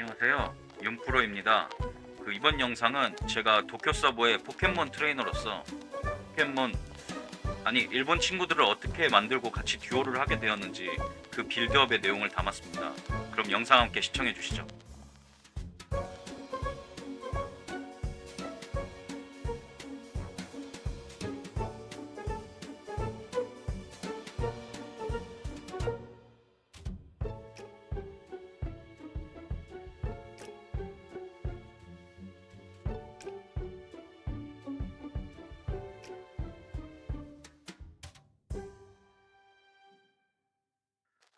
안녕하세요. 윤프로입니다. 그 이번 영상은 제가 도쿄 서버의 포켓몬 트레이너로서 포켓몬 아니 일본 친구들을 어떻게 만들고 같이 듀오를 하게 되었는지 그 빌드업의 내용을 담았습니다. 그럼 영상 함께 시청해 주시죠.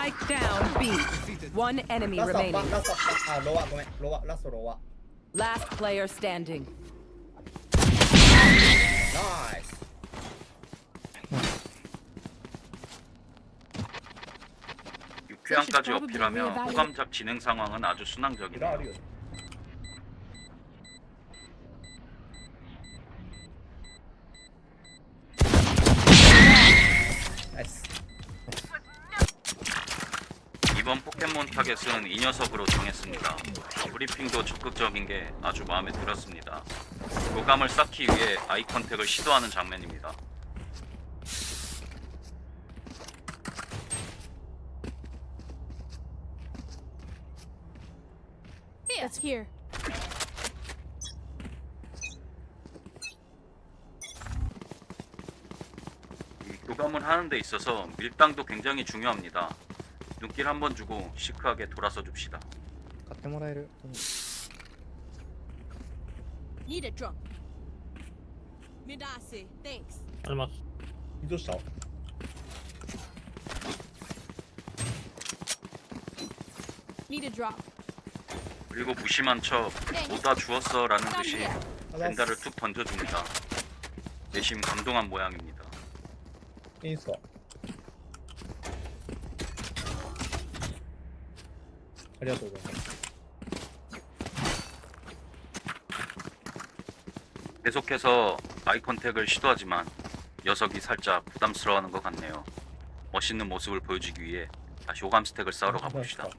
Spike down B. One enemy remaining. 아, 로아, 고메. 로아, 라스 로아. Last player standing. Nice. 육회까지 어필하며 호감 잡 진행 상황은 아주 순항적이네요. 이번 포켓몬 타겟은 이 녀석으로 정했습니다. 브리핑도 적극적인 게 아주 마음에 들었습니다. 교감을 쌓기 위해 아이 컨택을 시도하는 장면입니다. Here. It's here. 이 교감을 하는 데 있어서 밀당도 굉장히 중요합니다. 눈길 한 번 주고 시크하게 돌아서 줍시다. 가테모라에를 Need a drop. Midasi, thanks. 얼마? 이도 싸. 그리고 무심한 척 뭐다 주었어라는 듯이 벤다를 툭 던져줍니다. 내심 감동한 모양입니다. 인서. ありがとうございます 계속해서 아이 컨택을 시도하지만 녀석이 살짝 부담스러워하는 것 같네요. 멋있는 모습을 보여주기 위해 다시 호감 스택을 쌓으러 가봅시다. Bye.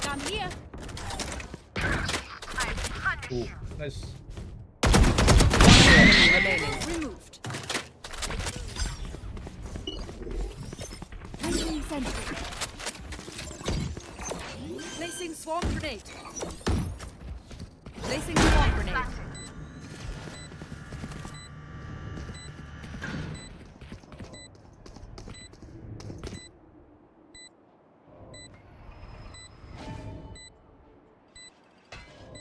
Come here. お Sentry. Placing swarm grenade. Placing swarm grenade.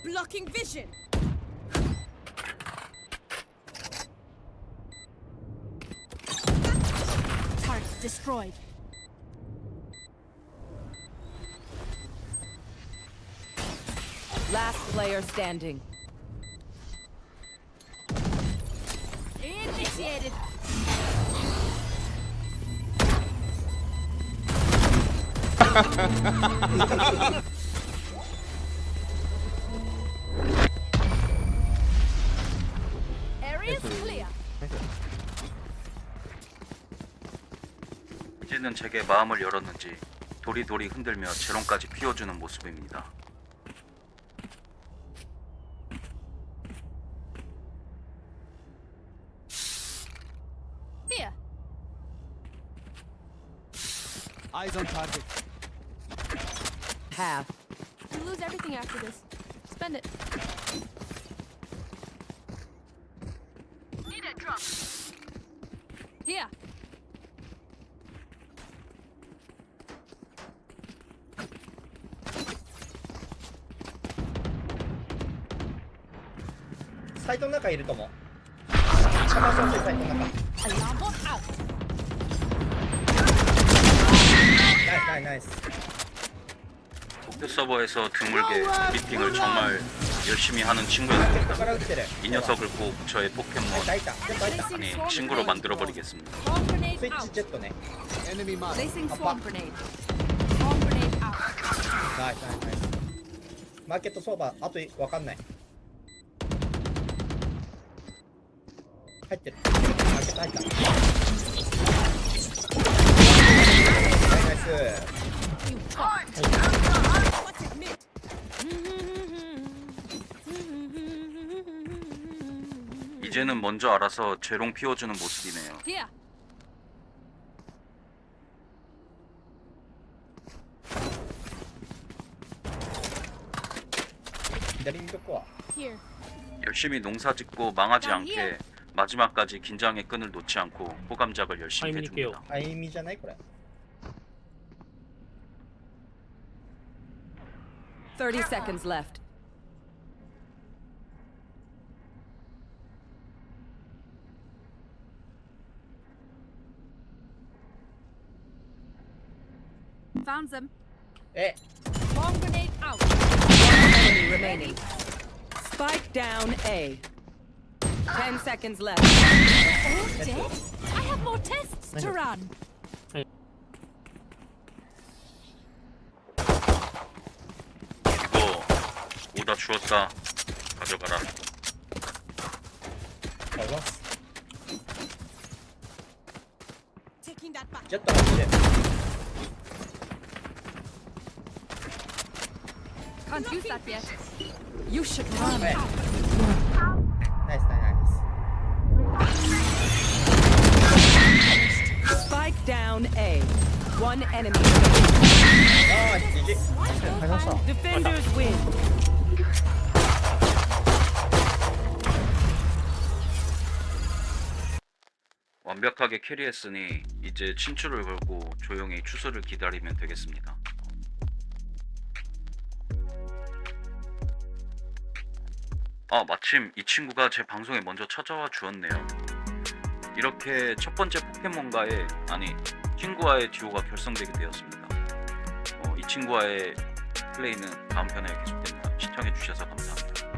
Blocking vision. Target destroyed. Last player standing. Initiated. Area's clear. 이제는 제게 마음을 열었는지 도리도리 흔들며 재롱까지 피워주는 모습입니다. Eyes on target. Half. You lose everything after this. Spend it. Need a drop. Here. Site の中いると思う。サイトの中。 나이스 나이스 나이스 도쿄 서버에서 드물게 미팅을 정말 열심히 하는 친구였습니다. から打ってる 이 녀석을 꼭 저의 포켓몬 いたいたちょっといた 아니 친구로 만들어 버리겠습니다. Swarm ス grenade イッチ out. ジェットね Enemy mark. Placing Apa. swarm grenade. Swarm grenade out. ナイスナイスナイスマーケット相場あとわかんない入ってるマーケット入った 나이스. 이제는 먼저 알아서 재롱 피워주는 모습이네요. 열심히 농사 짓고 망하지 않게 마지막까지 긴장의 끈을 놓지 않고 호감작을 열심히 해줍니다. 아임이잖아요, 그래. 30 seconds left. Found them. Eh. え Swarm grenade out. Enemy remaining. Spike down A. 10 seconds left. All dead? I have more tests to run. 나 주웠다. 가져가라. 가자. Taking 이제. Can't use that yet. You should run. 나이스 나이스. Spike down A. One enemy. Defenders win. 완벽하게 캐리했으니 이제 친추를 걸고 조용히 추수를 기다리면 되겠습니다. 아 마침 이 친구가 제 방송에 먼저 찾아와 주었네요. 이렇게 첫 번째 포켓몬가에 아니 친구와의 듀오가 결성되게 되었습니다. 어, 이 친구와의 플레이는 다음 편에 계속됩니다. 시청해 주셔서 감사합니다.